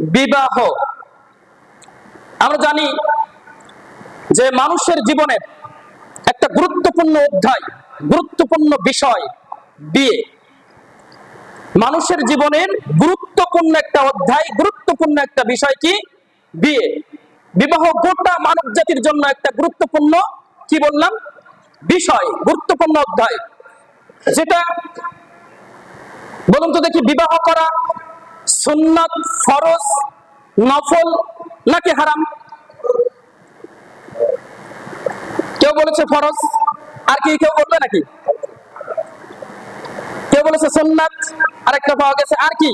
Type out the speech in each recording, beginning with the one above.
বিবাহ। আমরা জানি যে মানুষের জীবনের একটা গুরুত্বপূর্ণ অধ্যায়, গুরুত্বপূর্ণ বিষয় বিয়ে। মানুষের জীবনের গুরুত্বপূর্ণ একটা অধ্যায়, গুরুত্বপূর্ণ একটা বিষয় কি? বিয়ে। বিবাহ গোটা মানব জাতির জন্য একটা গুরুত্বপূর্ণ, কি বললাম? বিষয়, গুরুত্বপূর্ণ অধ্যায়। যেটা বলুন তো দেখি, বিবাহ করা সুন্নাত ফরজ, নফল নাকি হারাম? কেউ বলেছে ফরজ, আর কি কেউ বলবে নাকি? কেউ বলেছে সুন্নাত, আরেকটা পাওয়া গেছে আর কি?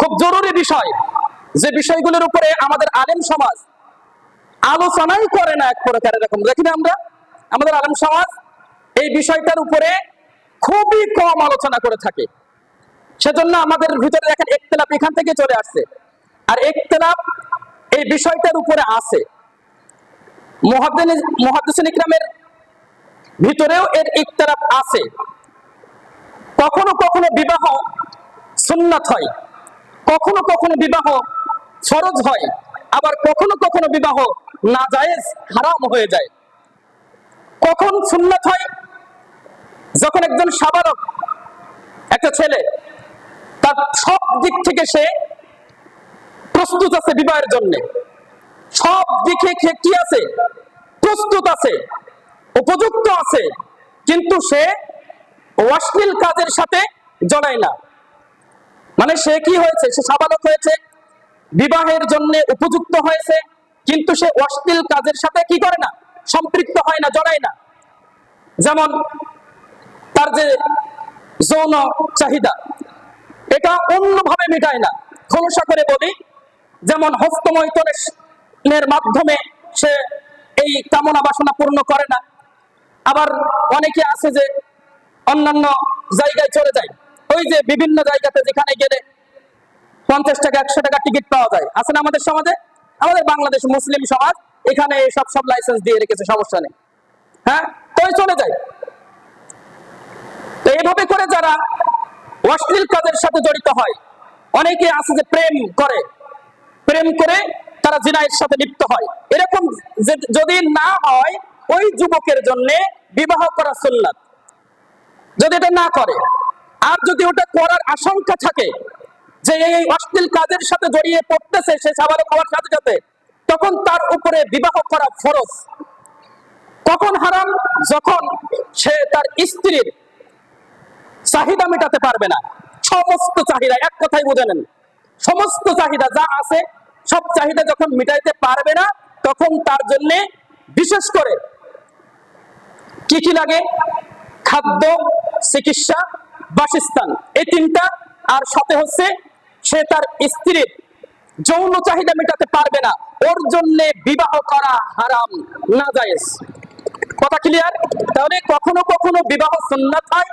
খুব জরুরি বিষয়, যে বিষয়গুলোর উপরে আমাদের আলেম সমাজ আলোচনাই করে না এক প্রকার এরকম দেখি না আমরা, আমাদের আলেম সমাজ এই বিষয়টার উপরে খুবই কম আলোচনা করে থাকে। সেজন্য আমাদের ভিতরে দেখেন একতলাপ এখান থেকে চলে আসছে। আর একতলাপ এই বিষয়টার উপরে আছে। মহাদিন ইকরামের ভিতরেও এর একতলাপ আছে। কখনো কখনো বিবাহ সুন্নাত হয়, কখনো কখনো বিবাহ ফরজ হয়, আবার কখনো কখনো বিবাহ নাজায়েজ, হারাম হয়ে যায়। কখন সুন্নাত হয়? যখন একজন সাবালক, একটা ছেলে তার সব দিক থেকে সে প্রস্তুত আছে বিবাহের জন্য। সব দিকে কি আছে? প্রস্তুত আছে, উপযুক্ত আছে, কিন্তু সে অশ্লীল কাজের সাথে জড়ায় না। মানে সে কি হয়েছে? সে সাবালক হয়েছে, বিবাহের জন্য উপযুক্ত হয়েছে, কিন্তু সে অশ্লীল কাজের সাথে কি করে না? সম্পৃক্ত হয় না, জড়ায় না। যেমন তার যে যৌন চাহিদা এটা অন্যভাবে মেটায় না। খোলসা করে বলি, যেমন হস্তমৈতনের মাধ্যমে সে এই কামনা বাসনা পূর্ণ করে না। আবার অনেকে আছে যে অন্যান্য জায়গায় চলে যায়। ওই যে বিভিন্ন জায়গাতে যেখানে গেলে পঞ্চাশ টাকা, একশো টাকা টিকিট পাওয়া যায়। আছে না আমাদের সমাজে? আমাদের বাংলাদেশ মুসলিম সমাজ এখানে সব সব লাইসেন্স দিয়ে রেখেছে, সমস্যা নেই। হ্যাঁ? তো চলে যায়। তো এইভাবে করে যারা অশ্লীল কাজের সাথে জড়িত হয়। অনেকে আছে যে প্রেম করে। প্রেম করে তারা জিনায়ের সাথে লিপ্ত হয়। এরকম যদি না হয়, ওই যুবকের জন্য বিবাহ করা সুন্নাত। যদি এটা না করে, আর যদি ওটা করার আশঙ্কা থাকে যে এই অশ্লীল কাজের সাথে জড়িয়ে পড়তেছে, সে সাবালক হওয়ার সাথে সাথে, তখন তার উপরে বিবাহ করা ফরজ। কখন হারাম? যখন সে তার স্ত্রীর চাহিদা মেটাতে পারবে না। সমস্ত চাহিদা, এক কথাই বুঝে নেন। সমস্ত চাহিদা যা আছে, সব চাহিদা যখন মিটাইতে পারবে না, তখন তার জন্য বিশেষ করে কি কি লাগে? খাদ্য, চিকিৎসা, বাসস্থান। এই তিনটা, আর সাথে হচ্ছে সে তার স্ত্রীর যৌন চাহিদা মেটাতে পারবে না। ওর জন্য বিবাহ করা হারাম না জায়েজ কথা ক্লিয়ার তাহলে কখনো কখনো বিবাহ সুন্নাত হয়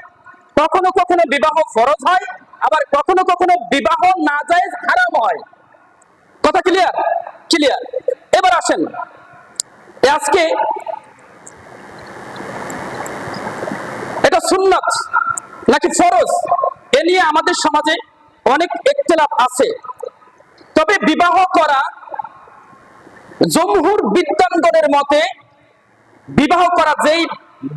কখনো কখনো বিবাহ ফরজ হয়, আবার কখনো কখনো বিবাহ না যায় হারাম হয়। কথা ক্লিয়ার ক্লিয়ার এবার আসেন। আজকে এটা সুন্নাত নাকি ফরজ? এ নিয়ে আমাদের সমাজে অনেক একতলাপ আছে। তবে বিবাহ করা জমহুর বিদ্যাঙ্গনের মতে বিবাহ করা যেই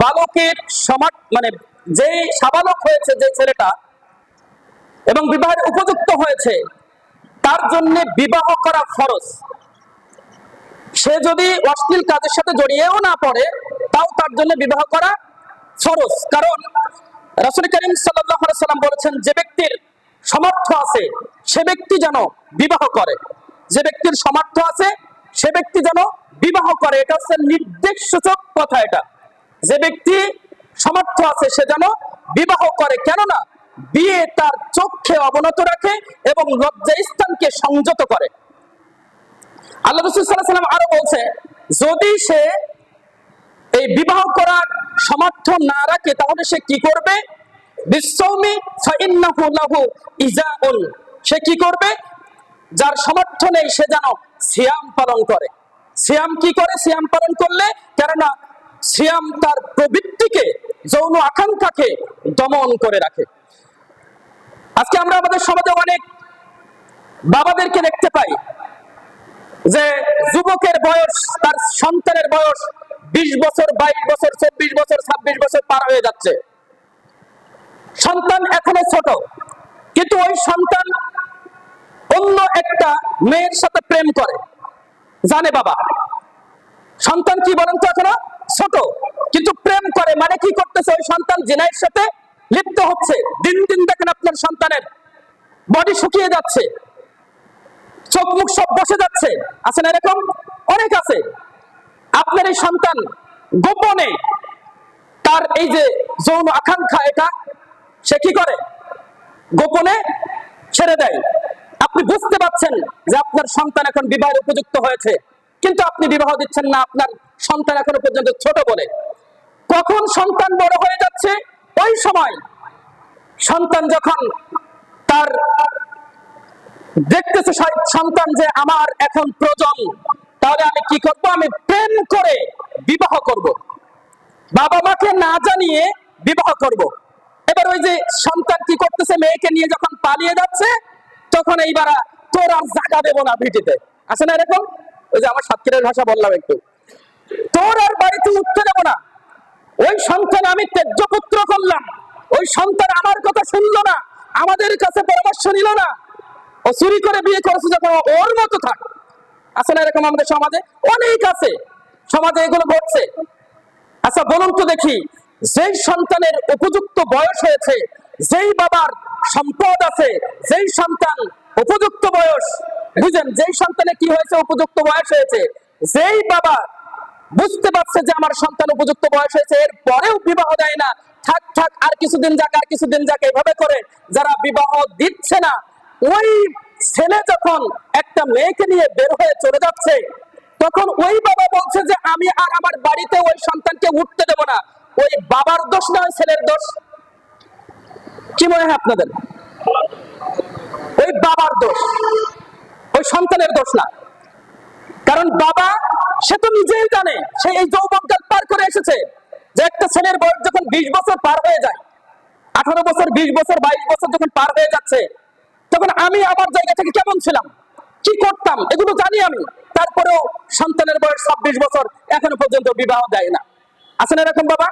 বালকের সমাজ মানে যেই সাবালক হয়েছে যে ছেলেটা এবং বিবাহের উপযুক্ত হয়েছে, তার জন্য বিবাহ করা ফরজ। সে যদি অশ্লীল কাজের সাথে জড়িয়েও না পড়ে, তাও তার জন্য বিবাহ করা ফরজ। কারণ রাসুল করিম সাল্লাম বলেছেন, যে ব্যক্তির সমর্থ আছে, সে ব্যক্তি যেন বিবাহ করে। যে ব্যক্তির সমর্থ আছে, সে ব্যক্তি যেন বিবাহ করে। এটা হচ্ছে নির্দেশ সূচক কথা এটা। যে ব্যক্তি সামর্থ্য আছে সে যেন বিবাহ করে। কেননা বিয়ে তার চোখে অবনত রাখে এবং লজ্জা স্থানকে সংযত করে। আল্লাহ রসুল সাল্লাম আরও বলছে, যদি সে এই বিবাহ করার সামর্থ্য না রাখে, তাহলে সে কি করবে? সে কি করবে? যার সামর্থ্য নেই, সে যেন সিয়াম পালন করে। সিয়াম কি করে? সিয়াম পালন করলে কেননা সিয়াম তার প্রবৃত্তিকে, যৌন আকাঙ্ক্ষাকে দমন করে রাখে। আজকে আমরা আমাদের সমাজে অনেক বাবাদেরকে দেখতে পাই যে যুবকের বয়স, তার সন্তানের বয়স বিশ বছর, বাইশ বছর, চব্বিশ বছর, ছাব্বিশ বছর পার হয়ে যাচ্ছে। সন্তান এখনও ছোট, কিন্তু ওই সন্তান অন্য একটা মেয়ের সাথে প্রেম করে। জানে বাবা। সন্তান কি বলেন তো এখনও? ছোট, কিন্তু প্রেম করে। মানে কি করতেছে? ওই সন্তান জেনাইয়ের সাথে লিপ্ত হচ্ছে। দিন দিন দেখেন আপনার সন্তানের বডি শুকিয়ে যাচ্ছে। চোখ মুখ সব বসে যাচ্ছে। আছে না এরকম? অনেক আছে। আপনার এই সন্তান গোপনে তার এই যে যৌন আকাঙ্ক্ষা এটা, সে কি করে? গোপনে ছেড়ে দেয়। আপনি বুঝতে পারছেন যে আপনার সন্তান এখন বিবাহের উপযুক্ত হয়েছে। কিন্তু আপনি বিবাহ দিচ্ছেন না, আপনার সন্তান এখনও পর্যন্ত ছোট বলে। কখন সন্তান বড় হয়ে যাচ্ছে? ওই সময় সন্তান যখন তার দেখতেছে সন্তান যে আমার এখন প্রজন্ম, তাহলে আমি কি করব? আমি প্রেম করে বিবাহ করব। বাবা মাকে না জানিয়ে বিবাহ করব। এবার ওই যে সন্তান কি করতেছে? মেয়েকে নিয়ে যখন পালিয়ে যাচ্ছে, তখন এইবার তোর আর জায়গা দেবো না ভিটিতে। আছে না এরকম? ওই যে আমার সাতক্ষীরের ভাষা বললাম একটু। তোর আর বাড়িতে উঠতে দেবো না। ওই সন্তান আমি ত্যায্য পুত্র করলাম। ওই সন্তান আমার কথা শুনলো না। আমাদের কাছে পরামর্শ নিল না। ও চুরি করে বিয়ে করেছে যখন ওর মতো থাক। আছে না, এরকম আমাদের সমাজে অনেক আছে। সমাজে এগুলো ঘটছে। আচ্ছা বলুন তো দেখি, যেই সন্তানের উপযুক্ত বয়স হয়েছে, যেই বাবার সম্পদ আছে, যেই সন্তান উপযুক্ত বয়স, বুঝেন, যেই সন্তানের কি হয়েছে, উপযুক্ত বয়স হয়েছে, যেই বাবা বুঝতে পারছে যে আমার সন্তান উপযুক্ত বয়স হয়েছে এর পরেও বিবাহ দেয় না। থাক থাক, আর কিছুদিন যাক, আর কিছুদিন যাক, এইভাবে করে যারা বিবাহ দিচ্ছে না, ওই ছেলে যখন একটা মেয়েকে নিয়ে বের হয়ে চলে যাচ্ছে, তখন ওই বাবা বলছে যে, আমি আর আমার বাড়িতে ওই সন্তানকে উঠতে দেব না। ওই বাবার দোষ না ছেলের দোষ। কি মনে হয় আপনাদের? ওই বাবার দোষ, ওই সন্তানের দোষ না। কারণ বাবা সে তো নিজেই জানে, সে এই যৌবনকাল পার করে এসেছে। যে একটা ছেলের বয়স যখন বিশ বছর পার হয়ে যায়, আঠারো বছর, বিশ বছর, বাইশ বছর যখন পার হয়ে যাচ্ছে, তখন আমি আমার জায়গা থেকে কেমন ছিলাম? কি করতাম? এগুলো জানি আমি। তারপরেও সন্তানের বয়স ছাব্বিশ বছর, এখনও পর্যন্ত বিবাহ দেয় না। আছেন এরকম বাবা?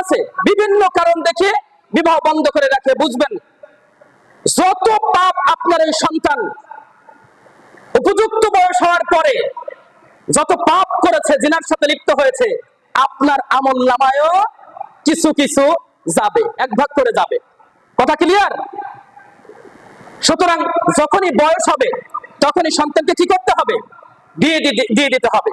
আছে। বিভিন্ন কারণ দেখে বিবাহ বন্ধ করে রাখে, বুঝবেন? যত পাপ আপনার এই সন্তান উপযুক্ত বয়স হওয়ার পরে, যত পাপ করেছে, জিনার সাথে লিপ্ত হয়েছে, আপনার আমল নামায়ও কিছু কিছু যাবে, এক ভাগ করে যাবে। কথা ক্লিয়ার সুতরাং যখনই বয়স হবে, তখনই সন্তানকে কি করতে হবে? দিয়ে দিয়ে দিতে হবে।